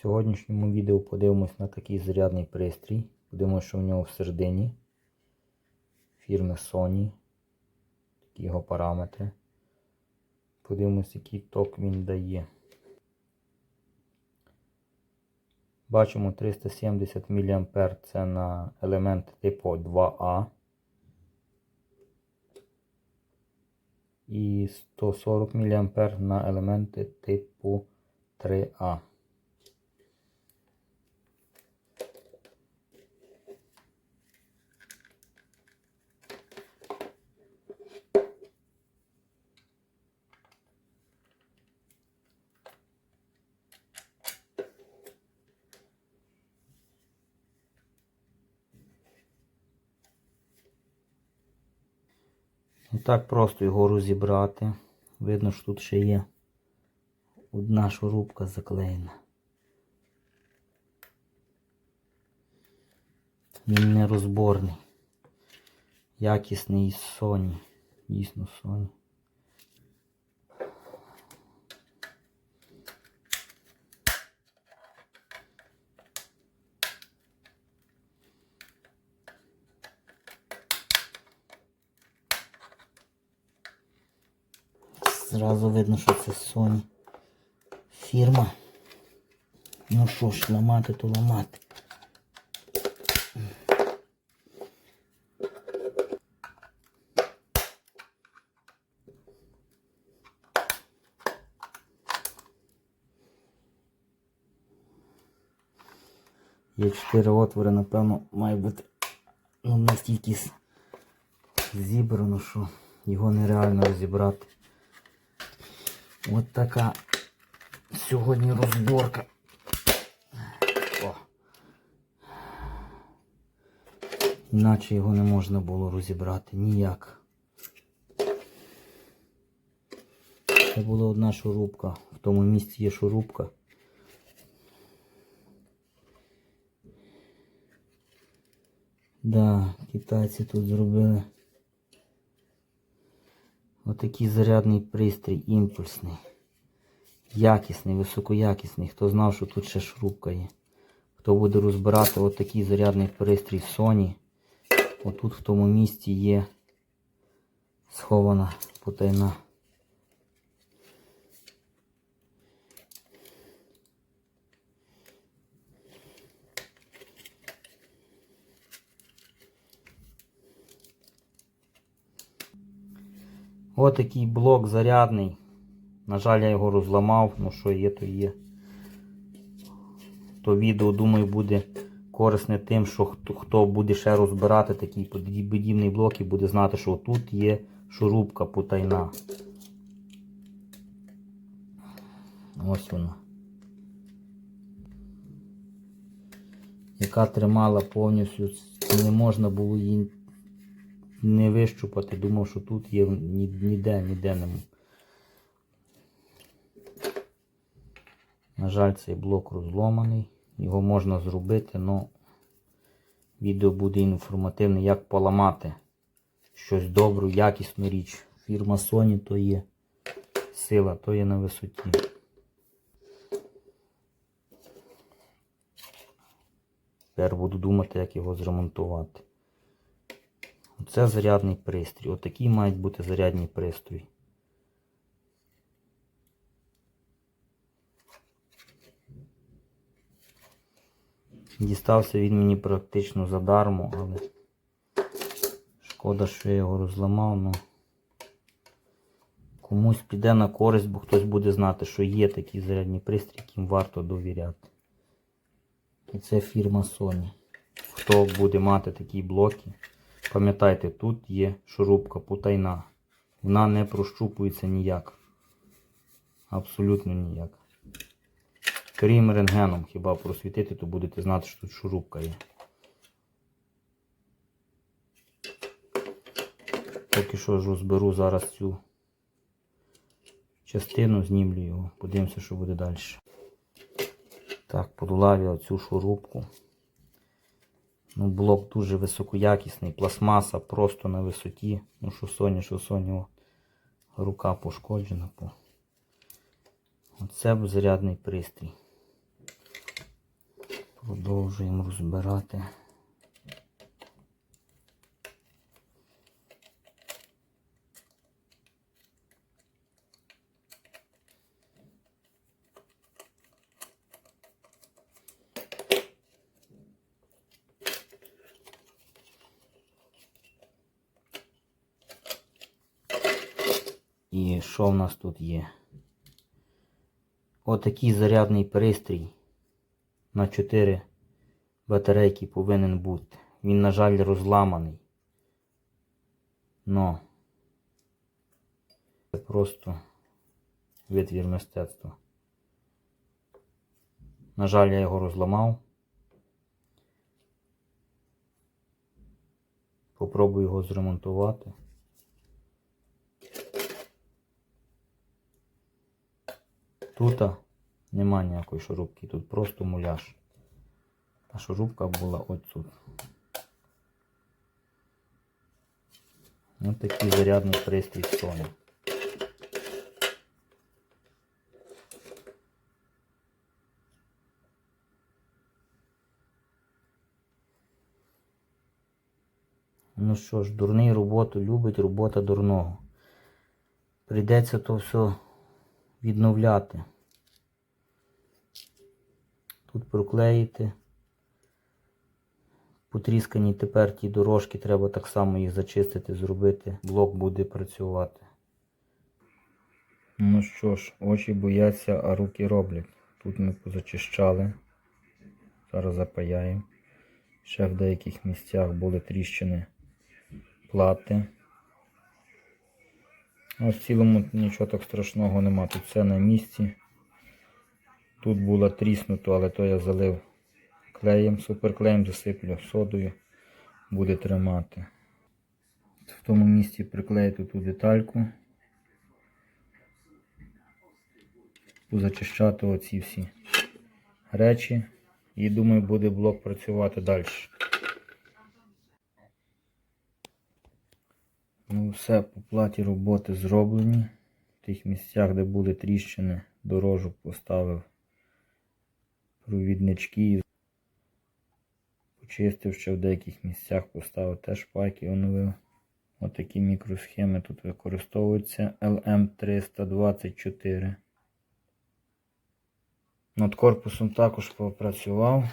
В сьогоднішньому відео подивимось на такий зарядний пристрій. Подивимось, що в нього всередині. Фірми Sony. Такі його параметри. Подивимось, який ток він дає. Бачимо 370 мА це на елемент типу 2А. І 140 мА на елементи типу 3А. Так просто його розібрати. Видно, що тут ще є одна шурупка заклеєна. Він нерозборний. Якісний із Sony. Дійсно Sony. Зразу видно, що це Sony фірма. Ну що ж, ламати, то ламати. Є чотири отвори, напевно, має бути ну, настільки зібрано, що його нереально розібрати. От така сьогодні розборка. О. Іначе його не можна було розібрати ніяк. Це була одна шурупка. В тому місці є шурупка. Да, китайці тут зробили отакий зарядний пристрій імпульсний. Якісний, високоякісний. Хто знав, що тут ще шрубка є. Хто буде розбирати отакий зарядний пристрій Sony. Отут в тому місці є схована потайна. Отакий блок зарядний. На жаль, я його розламав, ну що є, то є. То відео, думаю, буде корисне тим, що хто, хто буде ще розбирати такий подібний блок і буде знати, що тут є шурупка потайна. Ось вона. Яка тримала повністю, не можна було її не вищупати, думав, що тут є ні- ніде, ніде не. м- На жаль, цей блок розломаний. Його можна зробити, але відео буде інформативне, як поламати щось добру, якісну річ. Фірма Sony то є сила, то є на висоті. Тепер буду думати, як його зремонтувати. Це зарядний пристрій. Отакий мають бути зарядні пристрої. Дістався він мені практично задармо, але шкода, що я його розламав, ну комусь піде на користь, бо хтось буде знати, що є такі зарядні пристрій, яким варто довіряти. І це фірма Sony. Хто буде мати такі блоки, пам'ятайте, тут є шурупка потайна. Вона не прощупується ніяк. Абсолютно ніяк. Крім рентгеном хіба просвітити, то будете знати, що тут шурупка є. Поки що ж розберу зараз цю частину, знімлю його, подивимося, що буде далі. Так, подолав я оцю шурупку. Ну, блок дуже високоякісний, пластмаса просто на висоті. Ну, що Sony, що о, рука пошкоджена. По. Оце зарядний пристрій. Продовжуємо розбирати. І що в нас тут є? Отакий зарядний пристрій на 4 батарейки повинен бути. Він, на жаль, розламаний. Но це просто витвір мистецтва. На жаль, я його розламав. Попробую його зремонтувати. Тут нема ніякої шурупки, тут просто муляж. А шурупка була ось тут. Ось такий зарядний пристрій Sony. Ну що ж, дурний роботу любить, робота дурного. Прийдеться то все відновляти. Тут проклеїти. Потріскані тепер ті дорожки, треба так само їх зачистити, зробити. Блок буде працювати. Ну що ж, очі бояться, а руки роблять. Тут ми позачищали. Зараз запаяємо. Ще в деяких місцях були тріщини плати. В цілому нічого так страшного нема. Тут все на місці. Тут було тріснуто, але то я залив клеєм, суперклеєм засиплю содою. Буде тримати. В тому місці приклеїти ту детальку. Позачищати оці всі речі. І думаю, буде блок працювати далі. Ну, все по платі роботи зроблені. В тих місцях, де були тріщини, дорожок поставив провіднички. Почистив ще в деяких місцях, поставив теж пайки, оновив. Отакі мікросхеми тут використовуються LM324. Над корпусом також попрацював.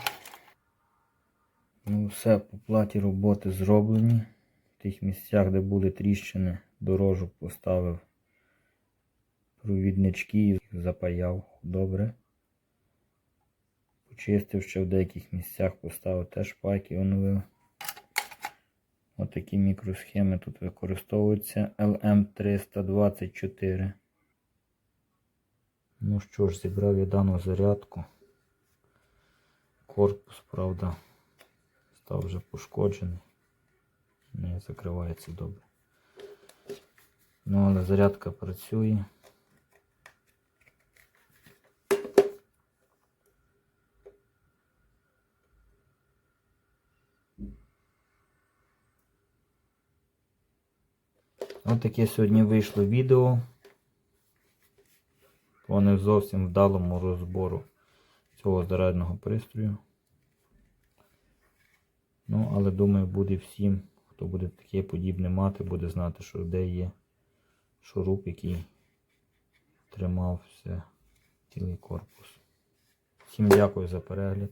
Ну, все по платі роботи зроблені. В тих місцях, де були тріщини, дорожок поставив провіднички, запаяв добре. Почистив ще в деяких місцях, поставив теж пайки, оновив. Отакі мікросхеми тут використовуються LM324. Ну що ж, зібрав я дану зарядку. Корпус, правда, став вже пошкоджений. Не закривається добре. Ну, але зарядка працює. Ось таке сьогодні вийшло відео по не зовсім вдалому розбору цього зарядного пристрою. Ну, але думаю, буде всім, хто буде таке подібне мати, буде знати, що де є шуруп, який тримав все, цілий корпус. Всім дякую за перегляд.